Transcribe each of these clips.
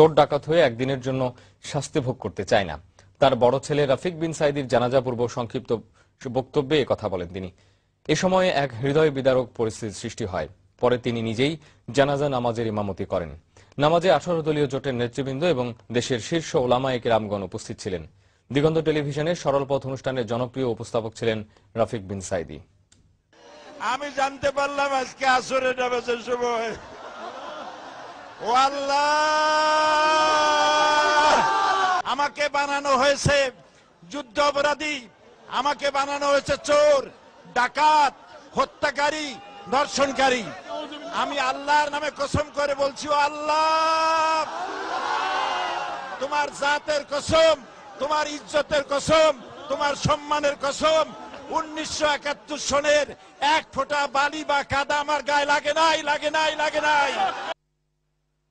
চোর ডাকাত হয়ে একদিনের জন্য শাস্তি ভোগ করতে চায় না। তার বড় ছেলে রাফিক বিন সাইদির জানাজা পূর্ব সংক্ষিপ্ত বক্তব্যে কথা বলেন তিনি। এ সময়ে এক হৃদয় বিদারক পরিস্থিতির সৃষ্টি হয়। পরে তিনি নিজেই জানাজা নামাজের ইমামতি করেন। নামাজে আঠারো দলীয় জোটের নেতৃবৃন্দ এবং দেশের শীর্ষ ওলামায়িক রামগণ উপস্থিত ছিলেন। দিগন্ত টেলিভিশনের সরল পথ অনুষ্ঠানের জনপ্রিয় উপস্থাপক ছিলেন রাফিক বিন সাইদি আমি জানতে পারলাম আজকে আসরে নামাজের সময়। আল্লাহ আমাকে বানানো হয়েছে যুদ্ধ অপরাধী। আমাকে বানানো হয়েছে চোর, ডাকাত, হত্যাকারী, ধর্ষণকারী। আমি আল্লাহর নামে কসম করে বলছি ও আল্লাহ তোমার জাতের কসম, তোমার ইজ্জতের কসম, তোমার সম্মানের কসম, উনিশশো একাত্তর সনের এক ফোঁটা বালি বা কাদা আমার গায়ে লাগে নাই লাগে নাই লাগে নাই।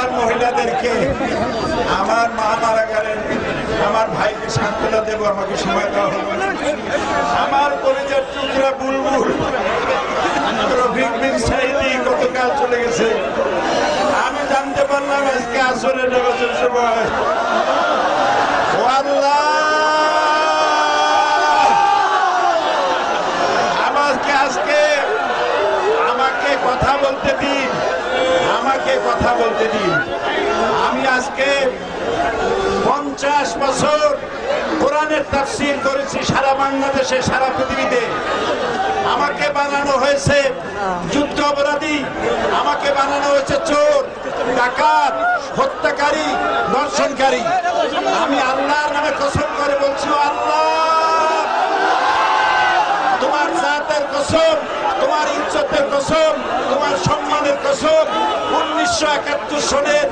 আমার মহিলাদেরকে আমার মা মারা গেলেন, আমার ভাইকে সান্ত্বনা দেবো, আমাকে সময় দেওয়া হলো আমার পরিচয় টুকরা বুলবুল গতকাল চলে গেছে। আমি জানতে পারলাম আজকে আসরে নেবাসের সময়। আমাকে আজকে আমাকে কথা বলতে দিন। আমাকে কথা বলতে দিন। আমি আজকে পঞ্চাশ বছর কোরআনের তাফসির করেছি সারা বাংলাদেশে, সারা পৃথিবীতে। আমাকে বানানো হয়েছে যুদ্ধ অপরাধী, আমাকে বানানো হয়েছে চোর, ডাকাত, হত্যাকারী দর্শনকারী আমি আল্লাহর নামে কসম করে বলছি আল্লাহ! তোমার জাতের কসম, তোমার ইজ্জতের কসম তোমার কসম উনিশশো একাত্তর সনের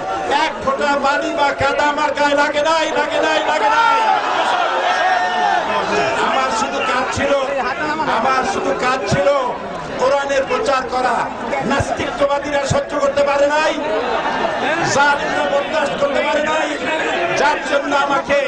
এক ফোঁটা বালি বা কাদা আমার গায়ে লাগে নাই লাগে নাই লাগে নাই। আমার শুধু কাজ ছিল, আমার শুধু কাজ ছিল কোরআনের প্রচার করা। নাস্তিকবাদীরা সহ্য করতে পারে নাই, জালিমরা বরদাস্ত করতে পারে নাই। যার জন্য আমাকে